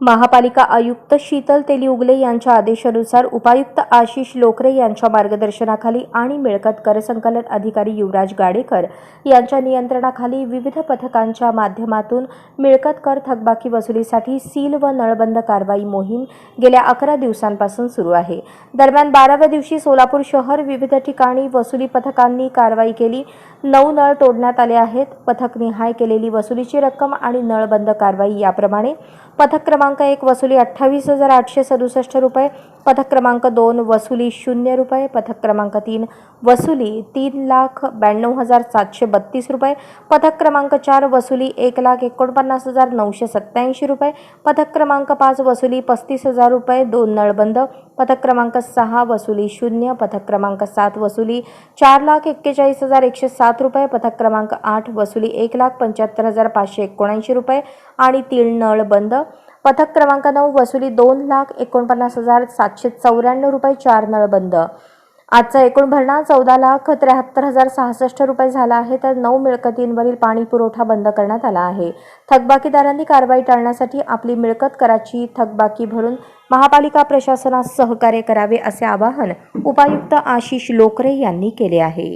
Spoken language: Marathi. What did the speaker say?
महापालिका आयुक्त शीतल तेली उगले यांच्या आदेशानुसार उपायुक्त आशिष लोकरे यांच्या मार्गदर्शनाखाली आणि मिळकत कर संकलन अधिकारी युवराज गाडेकर यांच्या नियंत्रणाखाली विविध पथकांच्या माध्यमातून मिळकत कर थकबाकी वसुलीसाठी सील व नळबंद कारवाई मोहीम गेल्या अकरा दिवसांपासून सुरू आहे. दरम्यान बाराव्या दिवशी सोलापूर शहर विविध ठिकाणी वसुली पथकांनी कारवाई केली. नऊ नळ तोडण्यात आले आहेत. पथकनिहाय केलेली वसुलीची रक्कम आणि नळबंद कारवाई याप्रमाणे पथक क्रमांक एक वसुली अठ्ठावीस हजार आठशे सदुसष्ट रुपये. पथक क्रमांक दोन वसुली शून्य रुपये. पथक क्रमांक तीन वसुली तीन लाख ब्याण्णव हजार सातशे बत्तीस रुपये. पथक क्रमांक चार वसुली एक लाख एकोणपन्नास हजार नऊशे सत्त्याऐंशी रुपये. पथक क्रमांक पाच वसुली पस्तीस हजार रुपये. दोन नळबंद पथक क्रमांक सहा वसुली शून्य. पथक क्रमांक सात वसुली चार लाख एक्केचाळीस हजार एकशे सात रुपये. पथक क्रमांक आठ वसुली एक लाख पंच्याहत्तर हजार पाचशे एकोणऐंशी रुपये. आणि तीन नळ बंद. पथक क्रमांक नऊ वसुली दोन लाख एकोणपन्नास हजार सातशे चौऱ्याण्णव रुपये चार नळ बंद. आजचा एकूण भरणा चौदा लाख त्र्याहत्तर हजार सहासष्ट रुपये झाला आहे तर नऊ मिळकतींवरील पाणी पुरवठा बंद करण्यात आला आहे. थकबाकीदारांनी कारवाई टाळण्यासाठी आपली मिळकत कराची थकबाकी भरून महापालिका प्रशासनास सहकार्य करावे असे आवाहन उपायुक्त आशिष लोकरे यांनी केले आहे.